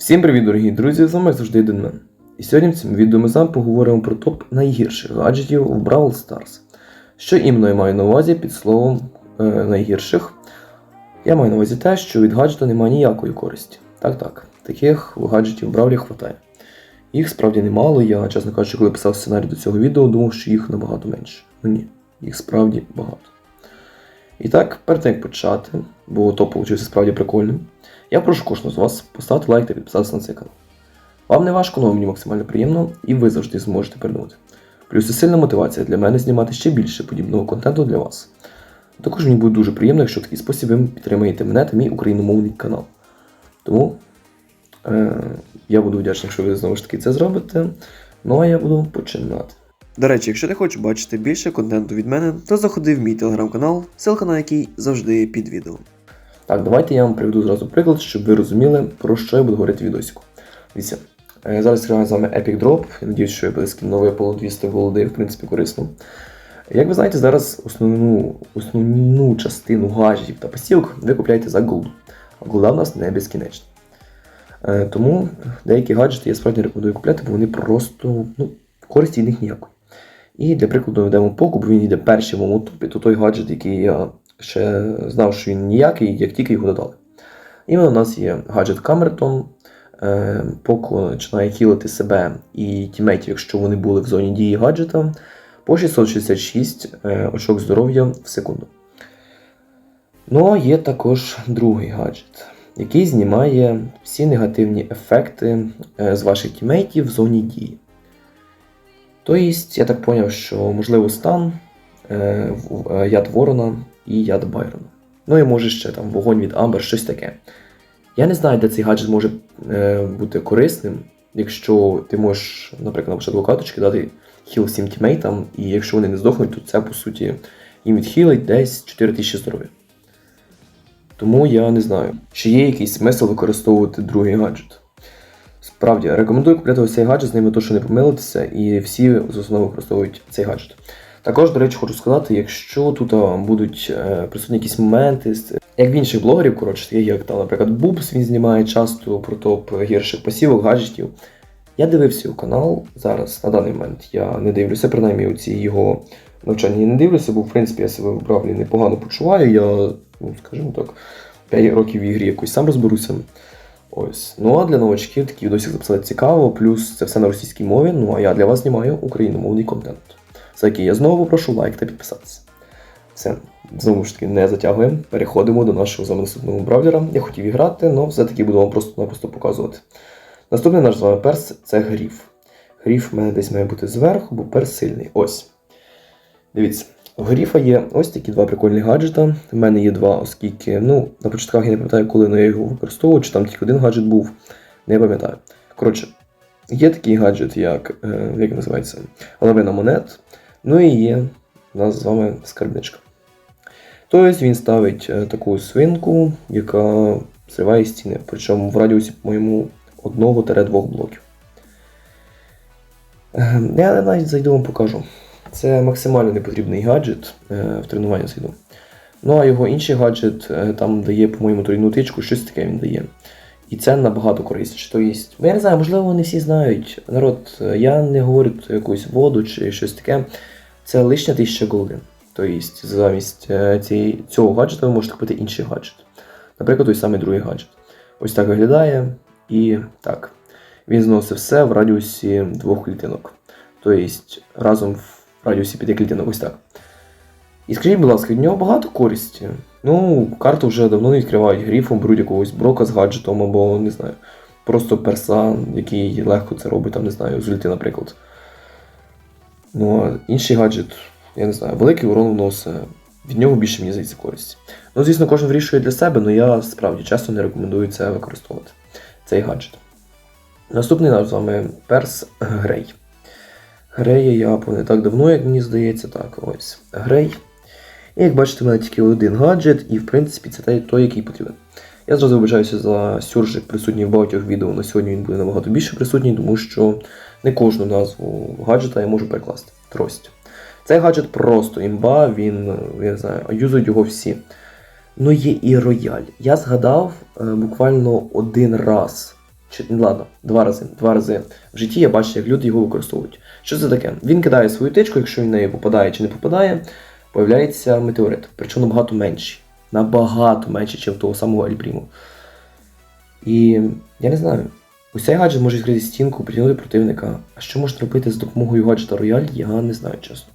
Всім привіт, дорогі друзі! З вами завжди Денмен. І сьогодні в цьому відео ми з вами поговоримо про топ найгірших гаджетів в Brawl Stars. Що іменно я маю на увазі під словом е, найгірших? Я маю на увазі те, що від гаджета немає ніякої користі. Так, так, таких гаджетів в Бравлі хватає. Їх справді немало, я, чесно кажучи, коли писав сценарій до цього відео, думав, що їх набагато менше. Ну ні, їх справді багато. І так, перед тим як почати, бо топ вийшов справді прикольним. Я прошу кожного з вас поставити лайк та підписатися на цей канал. Вам не важко, але мені максимально приємно, і ви завжди зможете передумати. Плюс це сильна мотивація для мене знімати ще більше подібного контенту для вас. Також мені буде дуже приємно, якщо в такий спосіб ви підтримаєте мене та мій україномовний канал. Тому е, я буду вдячний, якщо ви знову ж таки це зробите. Ну а я буду починати. До речі, якщо ти хочеш бачити більше контенту від мене, то заходи в мій телеграм-канал, ссылка на який завжди є під відео. Так, давайте я вам приведу зразу приклад, щоб ви розуміли, про що я буду говорити в відосику. Дивіться, е, зараз відкриваю з вами Epic Drop. Я надіюсь, що я близький новий Apollo 200 голди, в принципі, корисно. Як ви знаєте, зараз основну, основну частину гаджетів та посілок ви купляєте за голду. А голда в нас не безкінечна. Е, Тому деякі гаджети я справді рекомендую купляти, бо вони просто ну, користі від них ніякої. І для прикладу ведемо поку, бо він йде перший в то той гаджет, який я ще знав, що він ніякий, як тільки його додали. Іменно у нас є гаджет Камертон. Поко починає хілити себе і тімейтів, якщо вони були в зоні дії гаджета, по 666 е, очок здоров'я в секунду. Ну, а є також другий гаджет, який знімає всі негативні ефекти е, з ваших тімейтів в зоні дії. Тобто, я так зрозумів, що можливо стан, е, е, яд Ворона і яд Байрона. Ну і може ще там вогонь від Амбер, щось таке. Я не знаю, де цей гаджет може е, бути корисним, якщо ти можеш, наприклад, на початку каточки дати хіл всім тімейтам, і якщо вони не здохнуть, то це по суті їм відхилить десь 4000 здоров'я. Тому я не знаю, чи є якийсь смисл використовувати другий гаджет. Справді, рекомендую купляти ось цей гаджет, з ними то, що не помилитися, і всі з основи використовують цей гаджет. Також, до речі, хочу сказати, якщо тут будуть е, присутні якісь моменти, як в інших блогерів, коротше, є як там, наприклад, Бубс, він знімає часто про топ гірших посівок, гаджетів. Я дивився його канал зараз, на даний момент. Я не дивлюся, принаймні у ці його навчання я не дивлюся, бо в принципі я себе в непогано почуваю. Я, ну, скажімо так, 5 років в ігрі якось сам розберуся. Ось. Ну а для новачків такий відосик записати цікаво, плюс це все на російській мові. Ну а я для вас знімаю україномовний контент. За який я знову прошу лайк та підписатися. Все, знову ж таки, не затягуємо. Переходимо до нашого з вами наступного бравлера. Я хотів і грати, але все-таки буду вам просто-напросто показувати. Наступний наш з вами перс це гріф. Гріф в мене десь має бути зверху, бо перс сильний. Ось. Дивіться, у гріфа є ось такі два прикольні гаджета. У мене є два, оскільки, ну, на початках я не пам'ятаю, коли ну, я його використовував, чи там тільки один гаджет був, не пам'ятаю. Коротше, є такий гаджет, як, е, як називається, лавина монет. Ну і є у нас з вами скарбничка. Тобто він ставить е, таку свинку, яка зриває стіни, причому в радіусі, по-моєму, 1-2 блоків. Е, Я навіть зайду вам покажу. Це максимально непотрібний гаджет е, в тренуванні зайду. Ну а його інший гаджет е, там дає, по-моєму, тройну тичку, щось таке він дає. І це набагато корисніше. Тобто, я не знаю, можливо, вони всі знають. Народ, е, я не говорю про якусь воду чи щось таке. Це лишня 1000 голди. Тобто, замість цього гаджета ви можете купити інший гаджет. Наприклад, той самий другий гаджет. Ось так виглядає. І так. Він зносить все в радіусі двох клітинок. Тобто, разом в радіусі п'яти клітинок, ось так. І скажіть, будь ласка, від нього багато користі. Ну, карту вже давно не відкривають гріфом, беруть якогось брока з гаджетом або не знаю. Просто перса, який легко це робить, там, не знаю, з ульти, наприклад. Ну, а інший гаджет, я не знаю, великий урон вносить. Від нього більше мені здається користі. Ну, звісно, кожен вирішує для себе, але я справді часто не рекомендую це використовувати. Цей гаджет. Наступний наш з вами перс Грей. Грея я пам'ятаю не так давно, як мені здається, так, ось. Грей. І як бачите, в мене тільки один гаджет, і в принципі це той, який потрібен. Я зразу вибачаюся за сюржик, присутній в багатьох відео. На сьогодні він буде набагато більше присутній, тому що не кожну назву гаджета я можу перекласти. Трость. Цей гаджет просто імба, він, я не знаю, юзують його всі. Ну є і рояль. Я згадав е, буквально один раз чи ладно, два рази. Два рази в житті я бачив, як люди його використовують. Що це таке? Він кидає свою тичку, якщо він в неї попадає чи не попадає, появляється метеорит. Причому набагато менший. Набагато менше, ніж в того самого Ельпріму. І я не знаю. Цей гаджет може відкрити стінку, притягнути противника. А що можна робити з допомогою гаджета Рояль, я не знаю, чесно.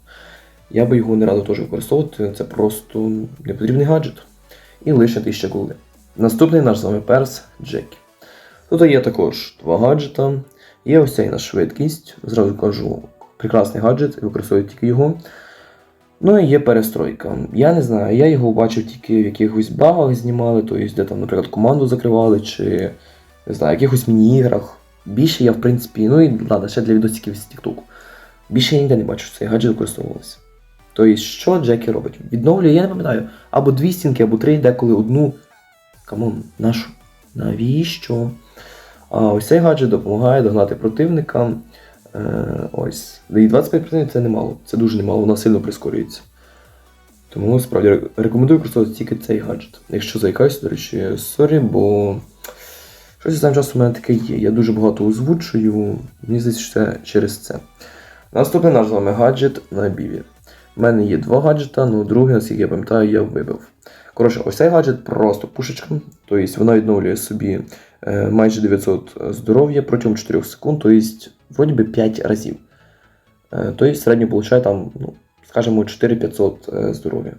Я би його не радив теж використовувати, це просто непотрібний гаджет. І лише 1000 голди. Наступний наш з вами перс Джекі. Тут є також два гаджета. Є ось цей на швидкість. Зразу кажу, прекрасний гаджет, використовую тільки його. Ну і є перестройка. Я не знаю, я його бачив тільки в якихось багах знімали, тобто, де там, наприклад, команду закривали, чи не знаю, якихось міні-іграх. Більше я, в принципі, ну і ладно, ще для відосиків з TikTok. Більше я ніде не бачу, що цей гаджет використовувався. Тобто, що Джекі робить? Відновлює, я не пам'ятаю, або дві стінки, або три, деколи одну. Камон, нашу. Навіщо? А ось цей гаджет допомагає догнати противника. Е, ось. І 25% це немало. Це дуже немало, вона сильно прискорюється. Тому справді рекомендую використовувати тільки цей гаджет. Якщо заїкаюся, до речі, сорі, бо щось останнім часом у мене таке є. Я дуже багато озвучую, мені здається, що це через це. Наступний наш з вами гаджет на біві. У мене є два гаджета, але другий, наскільки я пам'ятаю, я вибив. Коротше, ось цей гаджет просто пушечка. Тобто вона відновлює собі майже 900 здоров'я протягом 4 секунд, тобто вроді би 5 разів. Е, тобто в середньо получає там, ну, скажімо, 4500 е, здоров'я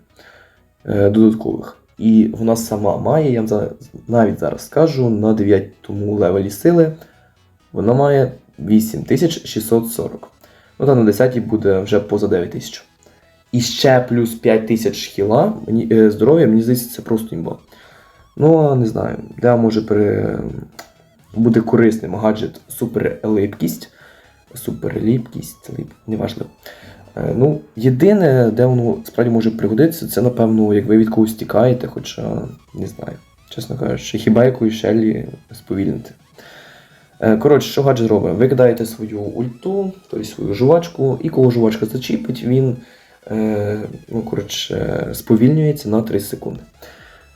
е, додаткових. І вона сама має, я вам навіть зараз скажу, на 9 левелі сили вона має 8640. Ну та на 10 буде вже поза 9000. І ще плюс 5000 хіла е, здоров'я, мені здається, це просто імба. Ну, не знаю, де може пере... буде корисним гаджет суперлипкість. Суперліпкість, лип, неважливо. Е, Ну, єдине, де воно справді може пригодитися, це, напевно, як ви від когось тікаєте, хоча не знаю. Чесно кажучи, хіба якої шелі сповільнити. Е, Коротше, що гаджет робить? Ви кидаєте свою ульту, тобто свою жувачку, і коли жувачка зачіпить, він е, ну, коротше, сповільнюється на 30 секунди.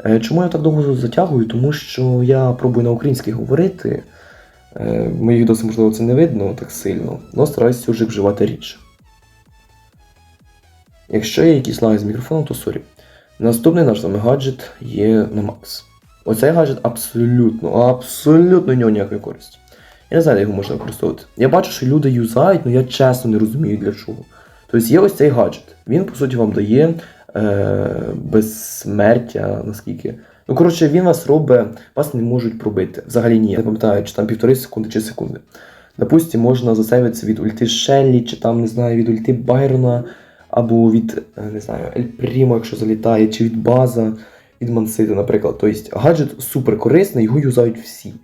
Е, Чому я так довго затягую? Тому що я пробую на українській говорити. Е, моїх відосах, можливо, це не видно так сильно, але стараюся вже вживати рідше. Якщо є якісь лаги з мікрофоном, то сорі. Наступний наш вами гаджет є на Макс. Оцей гаджет абсолютно, абсолютно нього ніякої користі. Я не знаю, як його можна використовувати. Я бачу, що люди юзають, але я чесно не розумію для чого. Тобто є ось цей гаджет. Він, по суті, вам дає е, безсмертя, наскільки. Ну, коротше, він вас робить, вас не можуть пробити. Взагалі ні. Не пам'ятаю, чи там півтори секунди чи секунди. Допустим, можна засейвитися від ульти Шеллі, чи там, не знаю, від ульти Байрона, або від, е, не знаю, Ель Прімо, якщо залітає, чи від база, від Мансити, наприклад. Тобто гаджет супер корисний, його юзають всі.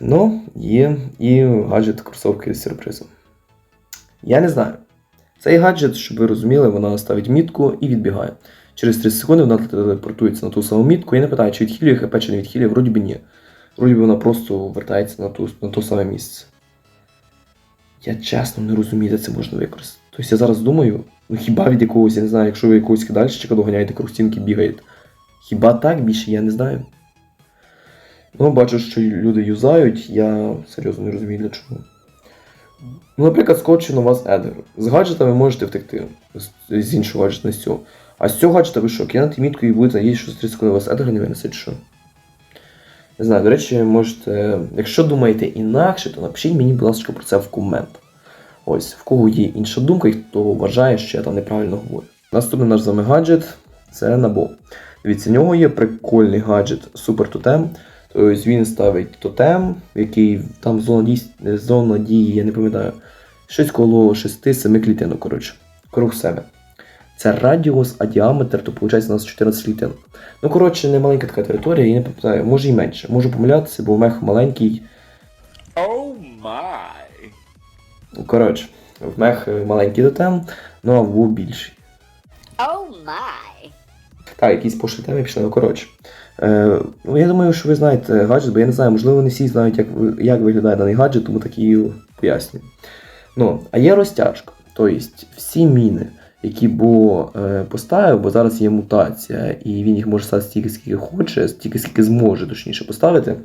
Ну, є і гаджет кросовки з сюрпризом. Я не знаю. Цей гаджет, щоб ви розуміли, вона ставить мітку і відбігає. Через 30 секунди вона телепортується на ту саму мітку. Я не питаю, чи відхилює хп, чи не відхилює, вроді би ні. Вроді би вона просто вертається на ту, на то саме місце. Я чесно не розумію, де це можна використати. Тобто я зараз думаю, ну хіба від якогось, я не знаю, якщо ви якогось кидальщика доганяєте круг стінки бігаєте. Хіба так більше я не знаю. Ну, бачу, що люди юзають, я серйозно не розумію для чого. Ну, наприклад, скочив на вас Едер. З гаджета ви можете втекти з, іншого цього. А з цього гаджета ви що, кинете мітку і будете надіятися, що 30 секунд вас Едер не винесе, що? Не знаю, до речі, можете. Якщо думаєте інакше, то напишіть мені, будь ласка, про це в комент. Ось, в кого є інша думка, і хто вважає, що я там неправильно говорю. Наступний наш з вами гаджет це набо. Дивіться, в нього є прикольний гаджет Супер Тотем. Тобто він ставить тотем, який там зона дії, зона дії, я не пам'ятаю, щось коло 6-7 клітинок, коротше, круг себе. Це радіус, а діаметр, то виходить у нас 14 клітинок. Ну, коротше, не маленька така територія, я не пам'ятаю, може і менше. Можу помилятися, бо мех маленький. Oh my. Коротше, в мех маленький тотем, ну а в більший. Oh my. Так, якісь теми пішли, ну коротше. Е, ну, я думаю, що ви знаєте гаджет, бо я не знаю, можливо, не всі знають, як, як виглядає даний гаджет, тому так і пояснюю. Ну, а є розтяжка. Тобто всі міни, які Бо е, поставив, бо зараз є мутація, і він їх може ставити стільки, скільки хоче, стільки, скільки зможе, точніше, поставити.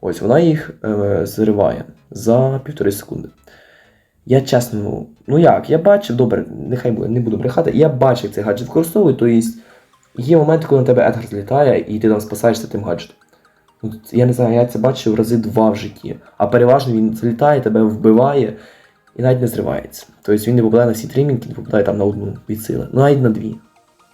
Ось вона їх е, зриває за півтори секунди. Я чесно, ну, як, я бачив, добре, нехай буде, не буду брехати, я бачив, цей гаджет використовую, то є, є моменти, коли на тебе Едгар злітає, і ти там спасаєшся тим гаджетом. Ну, я не знаю, я це бачив рази два в житті. А переважно він злітає, тебе вбиває і навіть не зривається. Тобто він не попадає на всі трімінги, не попадає там на одну від сили. Ну навіть на дві.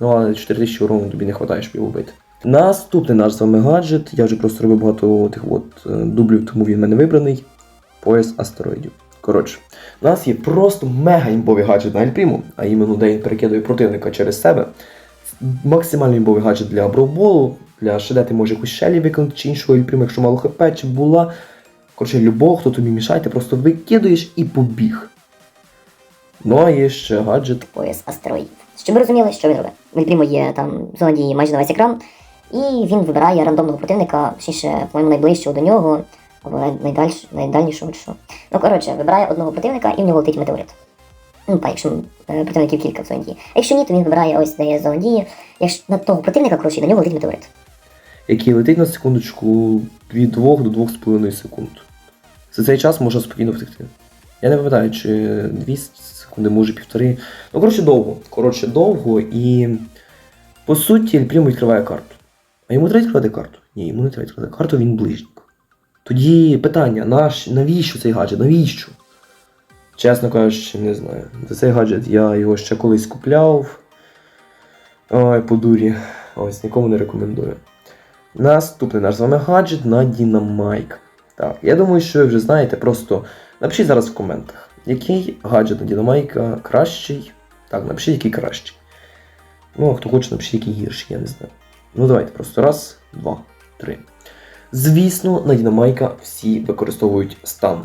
Ну але 4000 урону тобі не вистачає, щоб його вбити. Наступний наш з вами гаджет. Я вже просто робив багато тих от е, дублів, тому він в мене вибраний. Пояс астероїдів. Коротше, у нас є просто мега імбовий гаджет на Альпріму, а іменно де він перекидує противника через себе. Максимально імбовий гаджет для бровболу, для ШД ти може якусь шелі виконати чи іншого Альпріму, якщо мало хп, чи була. Коротше, любого, хто тобі мішає, ти просто викидуєш і побіг. Ну а є ще гаджет пояс астероїдів. Щоб ви розуміли, що він робить. Він прямо є там в зоні майже на весь екран, і він вибирає рандомного противника, точніше, по-моєму, найближчого до нього, або найдальш, найдальнішого чи що. Ну, коротше, вибирає одного противника і в нього летить метеорит. Ну, па, якщо е, противників кілька в зоні дії. А якщо ні, то він вибирає ось де є зона дії. Якщо на того противника, коротше, на нього летить метеорит. який летить на секундочку від 2 до 2,5 секунд. За цей час можна спокійно втекти. Я не пам'ятаю, чи 2 секунди, може півтори. Ну, коротше, довго. Коротше, довго і. По суті, Ельпрімо відкриває карту. А йому треба відкривати карту? Ні, йому не треба відкривати карту, він ближнік. Тоді питання, наш, навіщо цей гаджет? Навіщо? Чесно кажучи, не знаю. За цей гаджет я його ще колись купляв. Ой, по дурі. Ось нікому не рекомендую. Наступний наш з вами гаджет на Dynamike. Так, я думаю, що ви вже знаєте, просто напишіть зараз в коментах, який гаджет на Dynamike кращий. Так, напишіть, який кращий. Ну, а хто хоче, напишіть, який гірший, я не знаю. Ну, давайте просто раз, два, три. Звісно, на Dynamike всі використовують стан.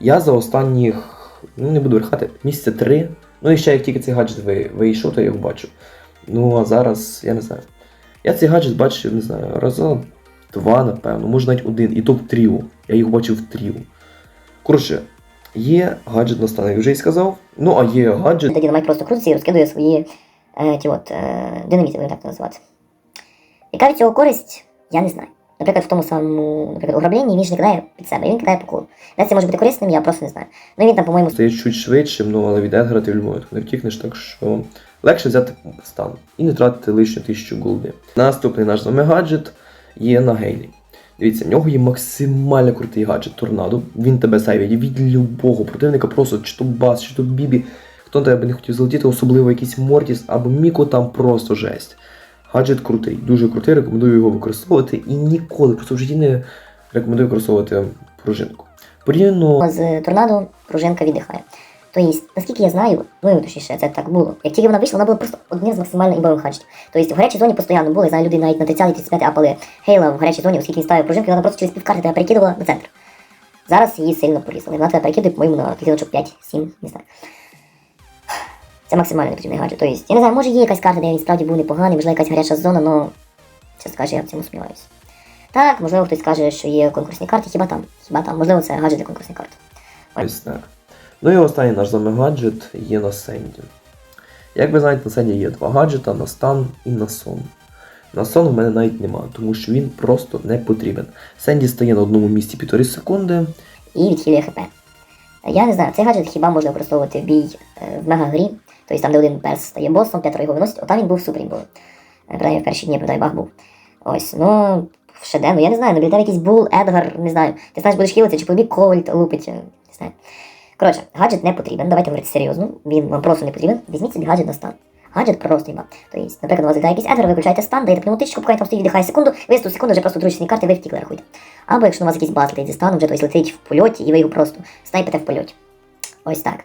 Я за останніх, ну не буду брехати, місяця три. Ну і ще як тільки цей гаджет вийшов, то я його бачив. Ну а зараз, я не знаю. Я цей гаджет бачив, не знаю, раза два, напевно, може навіть один, і то в тріо. Я їх бачив в тріо. Коротше, є гаджет на стан, як вже і сказав. Ну, а є гаджет. Тоді Динамайк просто крутиться і розкидує свої е, ті от, е, динаміти, будемо так називати. Яка від цього користь, я не знаю. Наприклад, в тому самому наприклад, ограбленні він ж не кидає під себе, він кидає по колу. Де це може бути корисним, я просто не знаю. Ну він там, по-моєму, стає чуть швидшим, ну але від Едгара ти в будь-якому не втікнеш, так що легше взяти стан і не тратити лишню тисячу голди. Наступний наш вами гаджет є на Гейлі. Дивіться, в нього є максимально крутий гаджет торнадо. Він тебе сейвить від любого противника, просто чи то бас, чи то бібі. Хто тебе не хотів залетіти, особливо якийсь Мортіс або Міко, там просто жесть. Гаджет крутий, дуже крутий, рекомендую його використовувати і ніколи, просто в житті не рекомендую використовувати пружинку. Порівняно з торнадо пружинка віддихає. Тобто, наскільки я знаю, ну точніше, це так було. Як тільки вона вийшла, вона була просто одним з максимально імбових гаджетів. Тобто в гарячій зоні постійно були, знаю, люди навіть на 30-35 апали Хейла в гарячій зоні, оскільки він ставив пружинку, вона просто через півкарти тебе перекидувала на центр. Зараз її сильно порізали. Вона тебе перекидує, по-моєму, на клітиночок 5-7, не знаю. Це максимально непотрібний гаджет. Тобто, я не знаю, може є якась карта, де він справді був непоганий, можливо, якась гаряча зона, але чесно кажучи, я в цьому сумніваюся. Так, можливо, хтось скаже, що є конкурсні карти, хіба там? Хіба там? Можливо, це гаджет для конкурсних карт. Ось так. Ну і останній наш з вами гаджет є на Сенді. Як ви знаєте, на Сенді є два гаджета на стан і на сон. На сон в мене навіть немає, тому що він просто не потрібен. Сенді стає на одному місці півтори секунди. і відхилює ХП. Я не знаю, цей гаджет хіба можна використовувати в бій е, в мегагрі, тобто там, де один перс стає босом, п'ятеро його виносить, отам він був супер імбовий. Е, Принаймні в перші дні, продай баг був. Ось, ну, шедевр, я не знаю, ну, там якийсь бул, Едгар, не знаю. Ти знаєш, будеш хілитися, чи побіг Кольт лупить, е, не знаю. Коротше, гаджет не потрібен, давайте говорити серйозно, він вам просто не потрібен, візьміть собі гаджет на стан. Гаджет просто іма. Тобто, наприклад, у вас літає якийсь едгар, ви стан, даєте по тичку, поки там стоїть, віддихає секунду, ви з ту секунду вже просто дружні карти, ви втікли, рахуйте. Або якщо у вас якийсь бас летить зі станом, вже тобто, летить в польоті, і ви його просто снайпите в польоті. Ось так.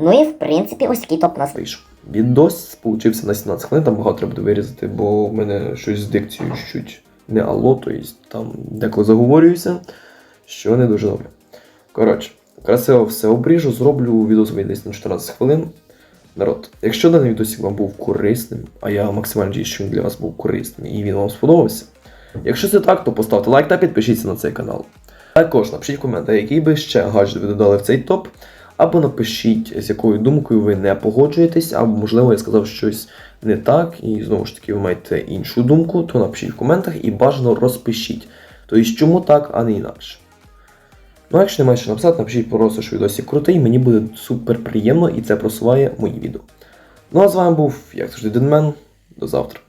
Ну і в принципі, ось такий топ нас Вийшов. Відос получився на 17 хвилин, там багато треба буде вирізати, бо в мене щось з дикцією чуть не алло, то є там деколи заговорююся, що не дуже добре. Коротше, красиво все обріжу, зроблю відос десь на 14 хвилин. Народ, якщо даний відосик вам був корисним, а я максимально надіюсь, що він для вас був корисним і він вам сподобався. Якщо це так, то поставте лайк та підпишіться на цей канал. Також напишіть в коментарі, який би ще гаджет ви додали в цей топ, або напишіть, з якою думкою ви не погоджуєтесь, або, можливо, я сказав щось не так, і знову ж таки ви маєте іншу думку, то напишіть в коментах і бажано розпишіть. Тобто, чому так, а не інакше. Ну, а якщо немає що написати, напишіть просто, що відосик крутий, мені буде супер приємно і це просуває мої відео. Ну а з вами був, як завжди, Денмен. До завтра.